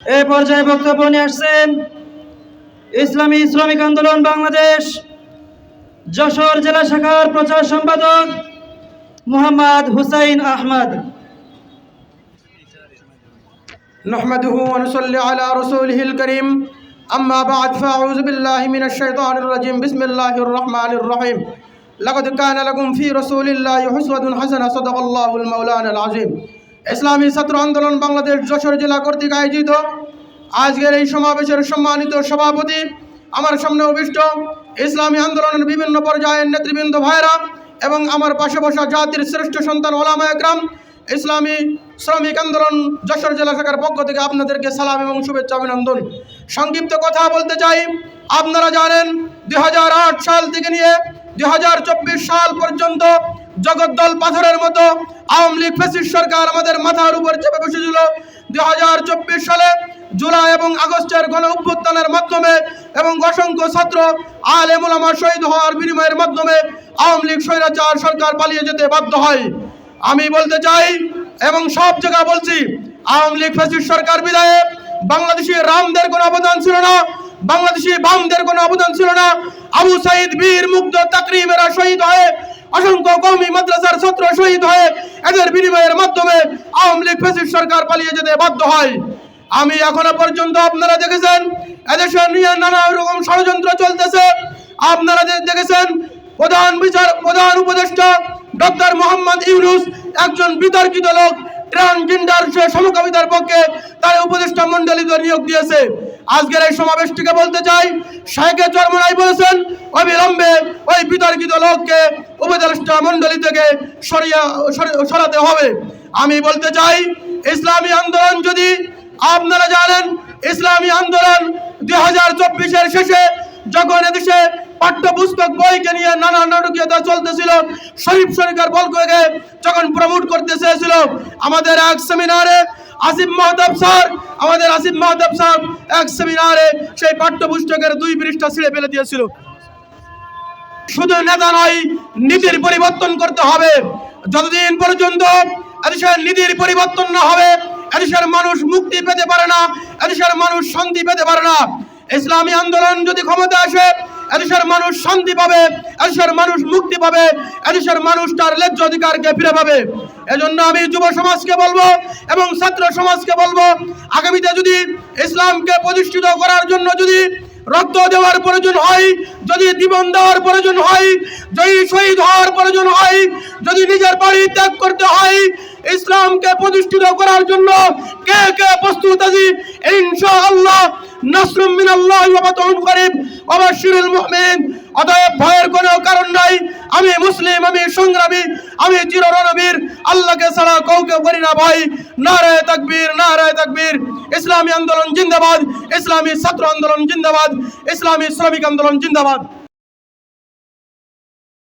এই পর্যায়ে বক্তব্য নিয়ে আসছেন ইসলামী শ্রমিক আন্দোলন বাংলাদেশ যশোর জেলা শাখার প্রচার সম্পাদক মোহাম্মদ হুসাইন আহমদ نحمده ونصلي على رسوله الكريم أما بعد فأعوذ بالله من الشيطان الرجيم بسم الله الرحمن الرحيم لقد كان لكم في رسول الله حسوة حسنة صدق الله المولانا العظيم ইসলামী ছাত্র আন্দোলন বাংলাদেশ যশোর জেলা কর্তৃক আয়োজিত। আজকের এই সমাবেশের সম্মানিত সভাপতি, আমার সামনে অভিষ্ট ইসলামী আন্দোলনের বিভিন্ন পর্যায়ের নেতৃবৃন্দ ভাইরা এবং আমার পাশে বসা জাতির শ্রেষ্ঠ সন্তান ওলামা একরাম, ইসলামী শ্রমিক আন্দোলন যশোর জেলা শাখার পক্ষ থেকে আপনাদেরকে সালাম এবং শুভেচ্ছা অভিনন্দন। সংক্ষিপ্ত কথা বলতে চাই, আপনারা জানেন দু হাজার আট সাল থেকে নিয়ে দু হাজার চব্বিশ সাল পর্যন্ত জগদ্দল পাথরের মতো আওয়ামী লীগ ফেসিস্ট সরকার আমাদের মাথার উপর চেপে বসেছিল। দু হাজার চব্বিশ সালে জুলাই এবং আগস্টের গণ অভ্যুত্থানের মাধ্যমে এবং অসংখ্য ছাত্র আলেম ওলামা শহীদ হওয়ার বিনিময়ের মাধ্যমে আওয়ামী লীগ স্বৈরাচার সরকার পালিয়ে যেতে বাধ্য হয়। আমি বলতে চাই এবং সব জায়গা বলছি, আওয়ামী লীগ ফ্যাসিস্ট সরকার বিদায়ে বাংলাদেশি রামদের কোনো অবদান ছিল না, বাংলাদেশি বামদের কোনো অবদান ছিল না। আবু সাইদ বীর মুগ্ধ তাকরিমেরা শহীদ হয়ে অসংখ্য কৌমি মাদ্রাসার ছাত্র শহীদ হয়ে এদের বিনিময়ের মাধ্যমে আওয়ামী লীগ ফ্যাসিস্ট সরকার পালিয়ে যেতে বাধ্য হয়। আমি এখনও পর্যন্ত আপনারা দেখেছেন, এদেশে নিয়ে নানা রকম ষড়যন্ত্র চলতেছে। আপনারা দেখেছেন, প্রধান বিচার, প্রধান উপদেষ্টা ডক্টর মোহাম্মদ ইউনুস একজন বিতর্কিত লোক, ট্রান্সজেন্ডার সমকামিতার পক্ষে তার উপদেষ্টা মন্ডলীতে নিয়োগ দিয়েছে। আজকের এই সমাবেশটিকে বলতে চাই শাহেকে চরমনাই বলেছেন, অবিলম্বে ওই বিতর্কিত লোককে উপদেষ্টা মন্ডলী থেকে সরিয়া, সরি- সরাতে হবে। আমি বলতে চাই, ইসলামী আন্দোলন যদি আপনারা জানেন, ইসলামী আন্দোলন দুই হাজার চব্বিশের শেষে যখন এদেশে পাঠ্যপুস্তক বইকে নিয়ে নানা নাটকীয়তা চলতেছিল শরীফ সরকার বলকে যখন প্রমোট করতে চেয়েছিল, আমাদের এক সেমিনারে আসিফ মাহতাব স্যার, আমাদের আসিফ মাহতাব স্যার এক সেমিনারে সেই পাঠ্যপুস্তকের দুই পৃষ্ঠা ছিঁড়ে ফেলে দিয়েছিল। শুধু নেতা নয়, নীতির পরিবর্তন করতে হবে। যতদিন পর্যন্ত এদেশের নীতির পরিবর্তন না হবে, এদেশের মানুষ মুক্তি পেতে পারে না, এদেশের মানুষ শান্তি পেতে পারে না ইসলামী আন্দোলন যদি ক্ষমতা আসে, এদেশের মানুষ শান্তি পাবে, এদেশের মানুষ মুক্তি পাবে, এদেশের মানুষ তার ন্যায্য অধিকারকে ফিরে পাবে। এজন্য আমি যুব সমাজকে বলব এবং ছাত্র সমাজকে বলব, আগামীতে যদি ইসলামকে প্রতিষ্ঠিত করার জন্য যদি রক্ত দেওয়ার প্রয়োজন হয়, যদি জীবন দেওয়ার প্রয়োজন হয়, যদি শহীদ হওয়ার প্রয়োজন হয়, যদি নিজের বাড়ি ত্যাগ করতে হয়, ইসলামকে প্রতিষ্ঠিত করার জন্য কে কে প্রস্তুত আছি? ইনশাআল্লাহ নাসরুম মিনাল্লাহ ওয়া ফাতহুন করিব। ওয়া মুমিন, অতএব ভয়ের কোনো কারণ নাই। আমি মুসলিম, আমি সংগ্রামী, আমি চির রণবীর আল্লাহকে ছাড়া কাউকে করি না ভাই। নারায় তাকবীর নারায় তাকবীর। ইসলামী আন্দোলন জিন্দাবাদ। ইসলামী ছাত্র আন্দোলন জিন্দাবাদ। ইসলামী শ্রমিক আন্দোলন জিন্দাবাদ।